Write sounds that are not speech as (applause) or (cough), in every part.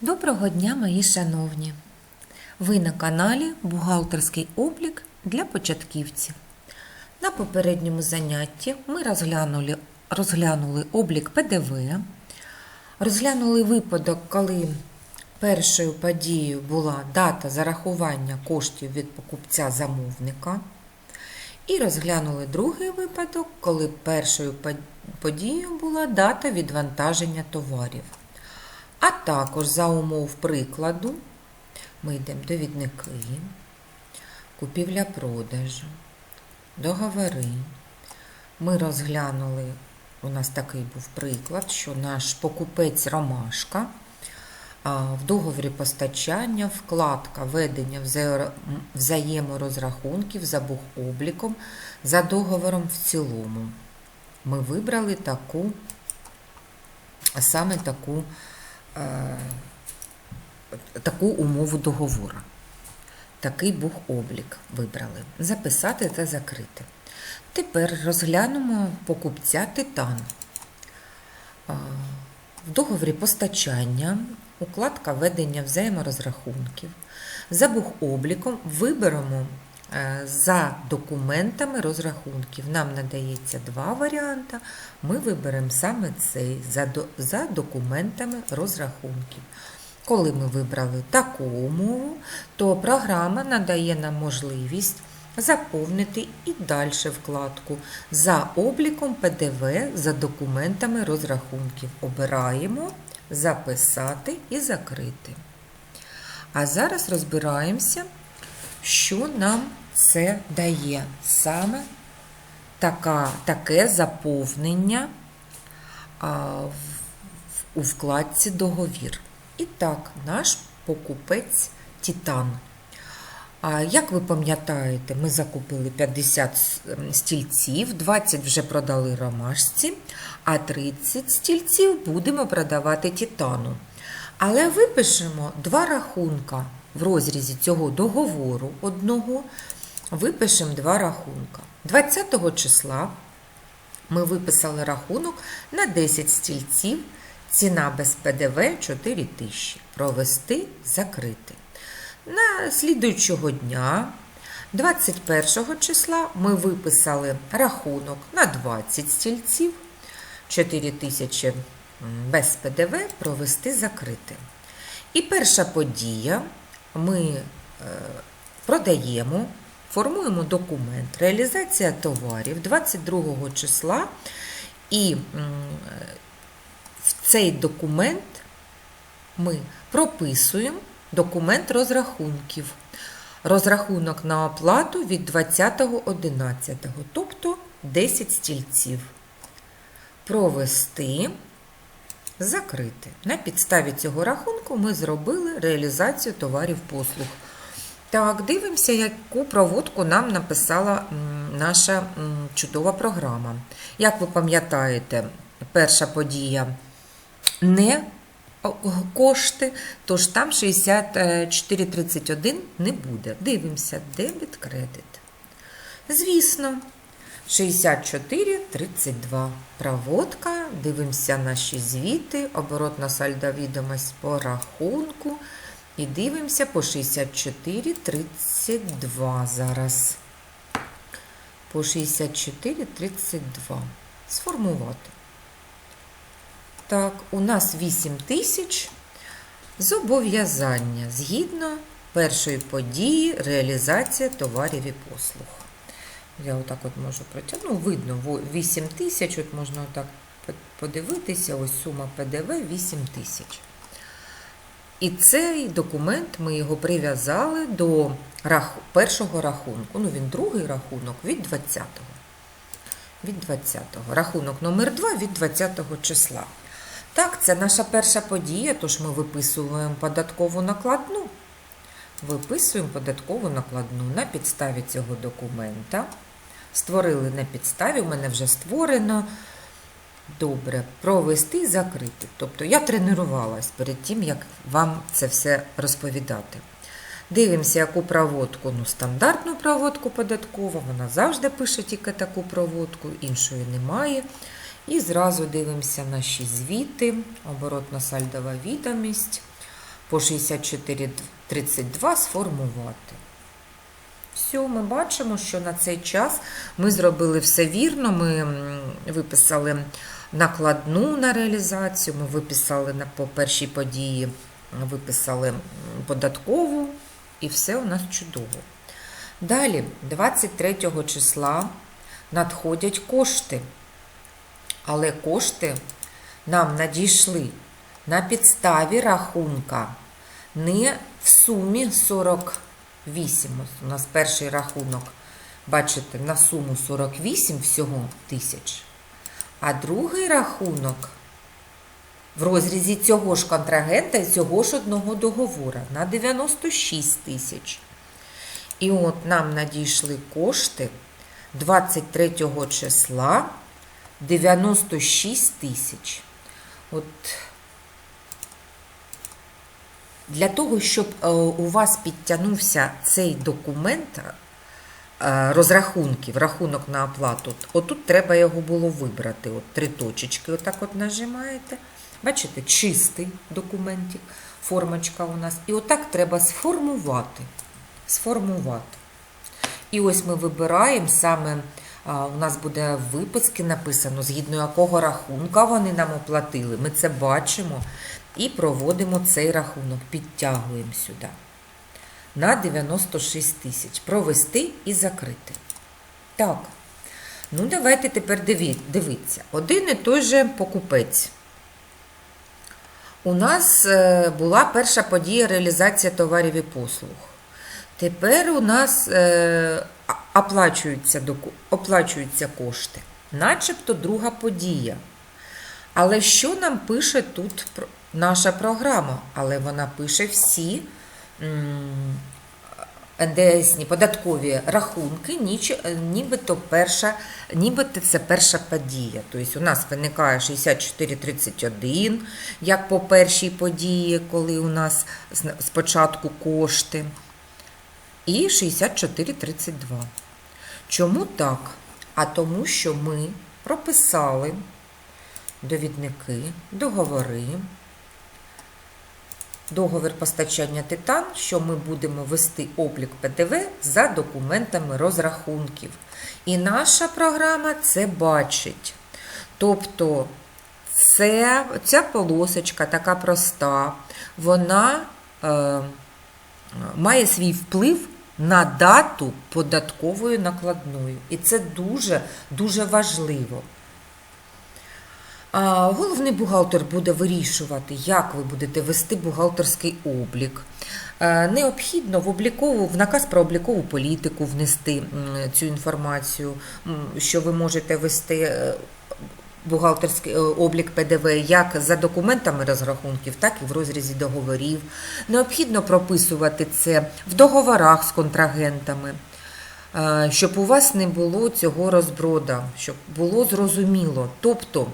Доброго дня, мої шановні! Ви на каналі Бухгалтерський облік для початківців. На попередньому занятті ми розглянули, розглянули облік ПДВ, розглянули випадок, коли першою подією була дата зарахування коштів від покупця замовника. І розглянули другий випадок, коли першою подією була дата відвантаження товарів. А також за умов прикладу ми йдемо довідники, купівля-продажу, договори. Ми розглянули, у нас такий був приклад, що наш покупець Ромашка в договорі постачання, вкладка ведення взаєморозрахунків за бухобліком за договором в цілому. Ми вибрали таку, саме таку таку умову договору. Такий бухоблік вибрали. Записати та закрити. Тепер розглянемо покупця Титан. В договорі постачання, укладка ведення взаєморозрахунків. За бухобліком виберемо е, за документами розрахунків. Нам надається два варіанти. Ми виберемо саме цей за, за документами розрахунків. Коли ми вибрали таку умову, то програма надає нам можливість заповнити і далі вкладку за обліком ПДВ за документами розрахунків. Обираємо записати і закрити. А зараз розбираємося, що нам це дає. Саме така, таке заповнення а, в, у вкладці договір. І так, наш покупець Титан. А як ви пам'ятаєте, ми закупили 50 ем, стільців, 20 вже продали ромашці, а 30 стільців будемо продавати титану. Але випишемо два рахунка в розрізі цього договору одного. Випишемо два рахунка. 20 числа ми виписали рахунок на 10 стільців, ціна без ПДВ 4 тисячі. Провести, закрити. На слідуючого дня, 21 числа, ми виписали рахунок на 20 стільців, 4 тисячі без ПДВ, провести, закрити. І перша подія ми е, продаємо, формуємо документ, реалізація товарів 22 числа, і в цей документ ми прописуємо документ розрахунків. Розрахунок на оплату від 20.11, тобто 10 стільців. Провести, закрити. На підставі цього рахунку ми зробили реалізацію товарів послуг. Так, дивимося, яку проводку нам написала наша чудова програма. Як ви пам'ятаєте, перша подія не кошти, тож там 64,31 не буде. Дивимося, дебіт, кредит. Звісно, 64,32. Проводка, дивимося наші звіти, оборотна сальда відомость по рахунку. І дивимося по 64,32 зараз. По 64,32. Сформувати. Так, у нас 8 тисяч зобов'язання згідно першої події реалізація товарів і послуг. Я отак от можу протягнути. Ну, видно, во- 8 тисяч, от можна отак подивитися, ось сума ПДВ 8 тисяч. І цей документ ми його прив'язали до першого рахунку. Ну, він другий рахунок від 20-го. Від 20-го. Рахунок номер 2 від 20-го числа. Так, це наша перша подія, тож ми виписуємо податкову накладну. Виписуємо податкову накладну на підставі цього документа. Створили на підставі, у мене вже створено. Добре, провести закрити. Тобто я тренувалась перед тим, як вам це все розповідати. Дивимося, яку проводку, ну, стандартну проводку податкову, вона завжди пише тільки таку проводку, іншої немає. І зразу дивимося наші звіти, оборотна сальдова відомість. по 64,32 сформувати. Все, ми бачимо, що на цей час ми зробили все вірно. Ми виписали накладну на реалізацію, ми виписали на, по першій події, виписали податкову, і все у нас чудово. Далі, 23 числа надходять кошти. Але кошти нам надійшли на підставі рахунка не в сумі 48. Ось У нас перший рахунок, бачите, на суму 48 всього тисяч. А другий рахунок в розрізі цього ж контрагента і цього ж одного договора на 96 тисяч. І от нам надійшли кошти 23 числа 96 тисяч. От для того, щоб е, у вас підтягнувся цей документ е, розрахунків, рахунок на оплату, отут треба його було вибрати. От три точечки, отак от нажимаєте. Бачите, чистий документик, формочка у нас. І отак треба сформувати. Сформувати. І ось ми вибираємо саме, у нас буде в виписки написано, згідно якого рахунка вони нам оплатили. Ми це бачимо і проводимо цей рахунок, підтягуємо сюди. На 96 тисяч. Провести і закрити. Так. Ну, давайте тепер диві- дивіться. Один і той же покупець. У нас е, була перша подія реалізація товарів і послуг. Тепер у нас е, оплачуються, оплачуються кошти, начебто друга подія. Але що нам пише тут наша програма? Але вона пише всі НДСні податкові рахунки, ніч- е, нібито перша, нібито це перша подія. Тобто у нас виникає 64,31, як по першій події, коли у нас спочатку кошти і 64,32. Чому так? А тому, що ми прописали довідники, договори, договір постачання титан, що ми будемо вести облік ПДВ за документами розрахунків. І наша програма це бачить. Тобто це, ця полосочка така проста, вона е, має свій вплив на дату податкової накладної. І це дуже, дуже важливо. Головний бухгалтер буде вирішувати, як ви будете вести бухгалтерський облік. Е, Необхідно в облікову, в наказ про облікову політику внести цю інформацію, що ви можете вести е, бухгалтерський е, облік ПДВ як за документами розрахунків, так і в розрізі договорів. Необхідно прописувати це в договорах з контрагентами. Щоб у вас не було цього розброда, щоб було зрозуміло. Тобто,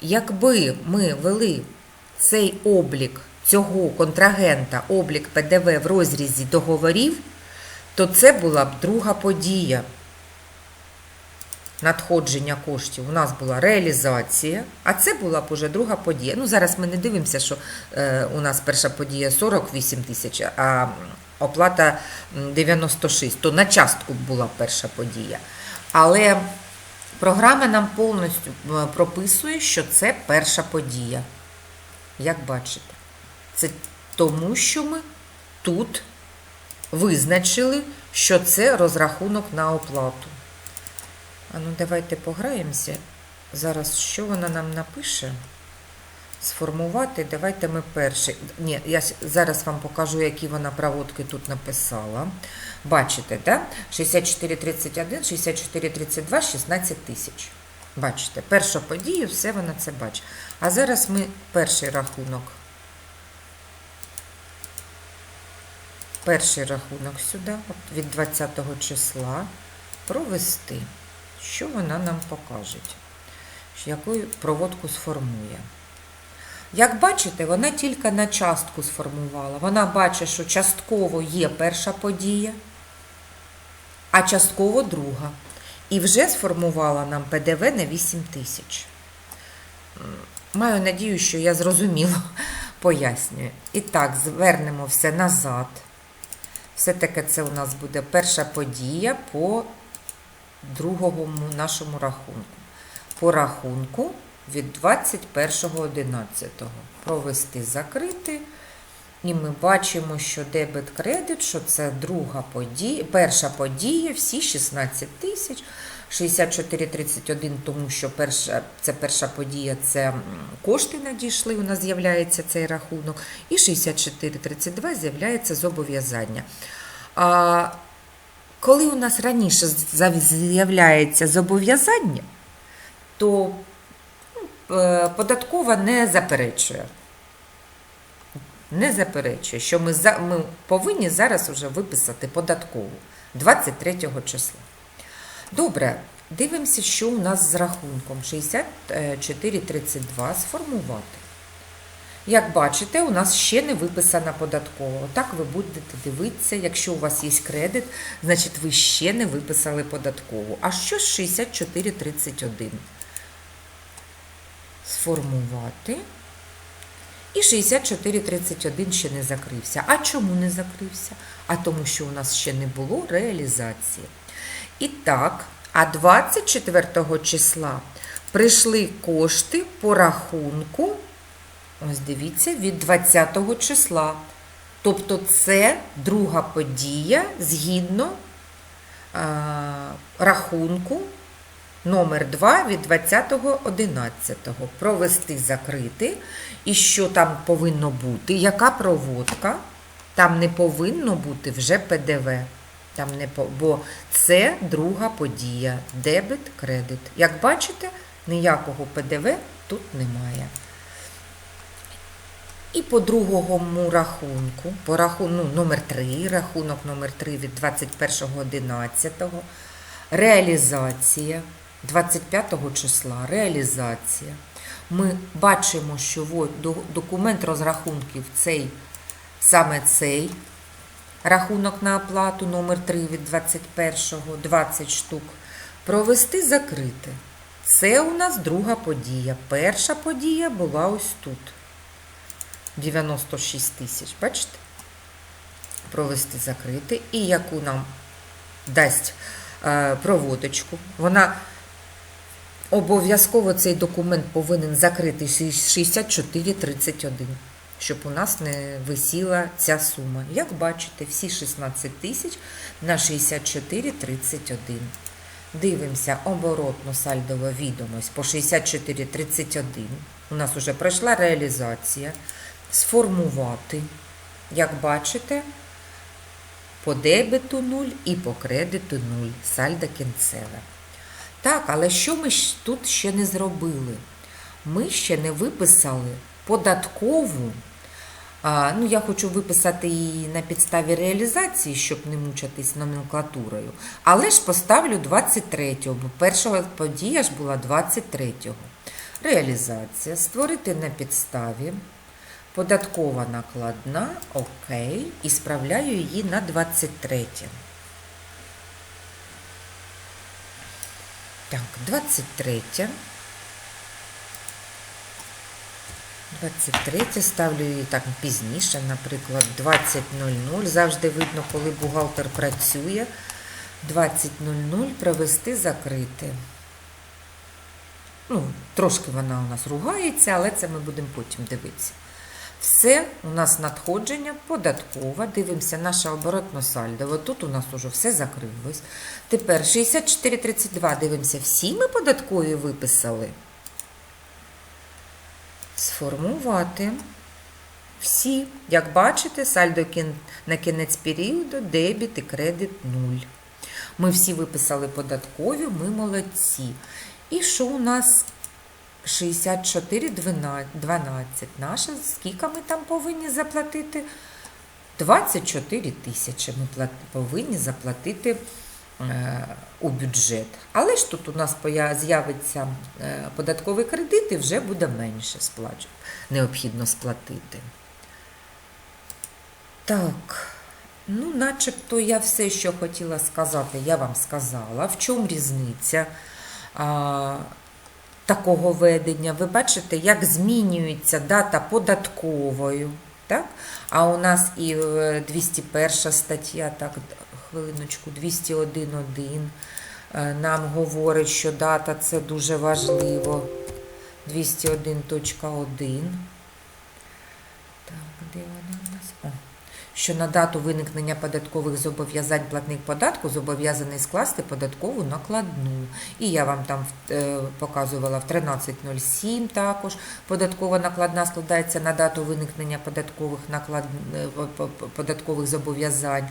Якби ми вели цей облік цього контрагента, облік ПДВ в розрізі договорів, то це була б друга подія надходження коштів. У нас була реалізація, а це була б уже друга подія. Ну, зараз ми не дивимося, що е, у нас перша подія 48 тисяч, а оплата 96, то на частку була перша подія. Але Програма нам повністю е, прописує, що це перша подія. Як бачите, це тому, що ми тут визначили, що це розрахунок на оплату. А ну, давайте пограємося. Зараз що вона нам напише? Сформувати. Давайте ми перший. Ні, я зараз вам покажу, які вона проводки тут написала. Бачите, так? 64,31, 64,32, 16 тисяч. Бачите, перша подія, все вона це бачить. А зараз ми перший рахунок. Перший рахунок сюди, від 20 числа, провести. Що вона нам покаже? Яку проводку сформує? Як бачите, вона тільки на частку сформувала. Вона бачить, що частково є перша подія, а частково друга. І вже сформувала нам ПДВ на 8 тисяч. Маю надію, що я зрозуміло (laughs) пояснюю. І так, звернемо все назад. Все-таки це у нас буде перша подія по другому нашому рахунку. По рахунку від 21.11. Провести закрити. І ми бачимо, що дебет кредит, що це друга подія, перша подія, всі 16 тисяч. 64,31, тому що перша, це перша подія, це кошти надійшли, у нас з'являється цей рахунок, і 64,32 з'являється зобов'язання. А коли у нас раніше з'являється зобов'язання, то ну, е, податкова не заперечує. Не заперечує, що ми, за, ми повинні зараз вже виписати податкову 23 числа. Добре, дивимося, що у нас з рахунком 64,32 сформувати. Як бачите, у нас ще не виписана податкова. Так ви будете дивитися, якщо у вас є кредит, значить ви ще не виписали податкову. А що з 64,31? Сформувати. І 64,31 ще не закрився. А чому не закрився? А тому, що у нас ще не було реалізації. І так, а 24 числа прийшли кошти по рахунку, ось дивіться, від 20 числа. Тобто це друга подія згідно а, рахунку номер 2 від 20.11. Провести закрити. І що там повинно бути? Яка проводка? Там не повинно бути вже ПДВ. Там не. Бо це друга подія. Дебет, кредит. Як бачите, ніякого ПДВ тут немає. І по другому рахунку, по рахунку ну, номер 3, рахунок номер 3 від 21.11, реалізація 25 числа, реалізація. Ми бачимо, що документ розрахунків цей, саме цей рахунок на оплату номер 3 від 21-го, 20 штук. Провести закрити. Це у нас друга подія. Перша подія була ось тут. 96 тисяч, бачите? Провести закрити. І яку нам дасть е, проводочку. Вона обов'язково цей документ повинен закрити 64,31, щоб у нас не висіла ця сума. Як бачите, всі 16 тисяч на 64,31. Дивимося оборотно сальдова відомість по 64,31. У нас вже пройшла реалізація. Сформувати, як бачите, по дебету 0 і по кредиту 0. Сальдо кінцеве. Так, але що ми тут ще не зробили? Ми ще не виписали податкову. А, ну, я хочу виписати її на підставі реалізації, щоб не мучитись номенклатурою. Але ж поставлю 23-го, бо перша подія ж була 23-го. Реалізація. Створити на підставі. Податкова накладна, окей, і справляю її на 23. Так, 23. 23 ставлю її так пізніше, наприклад, 20.00. Завжди видно, коли бухгалтер працює. 20.00 провести закрити. Ну, трошки вона у нас ругається, але це ми будемо потім дивитися. Все, у нас надходження податкова. Дивимося наше оборотно сальдо. От Тут у нас уже все закрилось. Тепер 64,32. Дивимося, всі ми податкові виписали. Сформувати. Всі. Як бачите, сальдо на кінець періоду, дебіт і кредит 0. Ми всі виписали податкові, ми молодці. І що у нас 64,12. Наша, скільки ми там повинні заплатити? 24 тисячі ми повинні заплатити е, у бюджет. Але ж тут у нас з'явиться е, податковий кредит і вже буде менше сплачу. Необхідно сплатити. Так, ну, начебто я все, що хотіла сказати, я вам сказала. В чому різниця? Такого ведення. Ви бачите, як змінюється дата податковою. Так? А у нас і е, 201 стаття, так, хвилиночку, 201.1 е, нам говорить, що дата це дуже важливо. 201.1. Так, де вона. Що на дату виникнення податкових зобов'язань платник податку зобов'язаний скласти податкову накладну. І я вам там е, показувала в 13.07 також. Податкова накладна складається на дату виникнення податкових, наклад... е, по- по- податкових зобов'язань.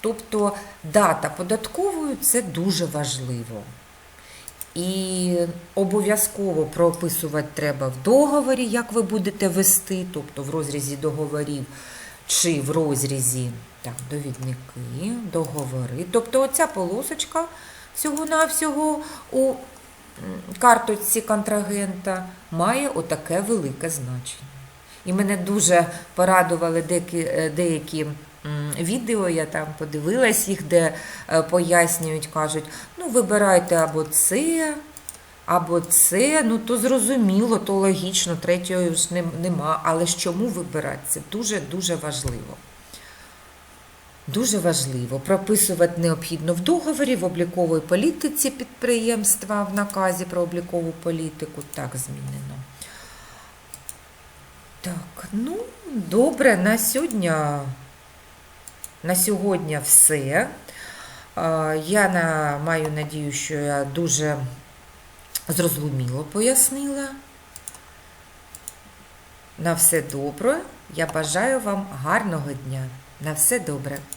Тобто дата податкової це дуже важливо. І обов'язково прописувати треба в договорі, як ви будете вести, тобто в розрізі договорів чи в розрізі так, довідники, договори. Тобто оця полосочка всього-навсього у карточці контрагента має отаке велике значення. І мене дуже порадували деякі, е, деякі відео, я там подивилась їх, де е, пояснюють, кажуть, ну вибирайте або це, або це, ну то зрозуміло, то логічно, третього ж нем- нема. Але ж чому вибирати? Це дуже-дуже важливо. Дуже важливо прописувати необхідно в договорі, в обліковій політиці підприємства, в наказі про облікову політику. Так змінено. Так, ну, добре, на сьогодні, на сьогодні все. Я на, маю надію, що я дуже зрозуміло пояснила. На все добре. Я бажаю вам гарного дня. На все добре.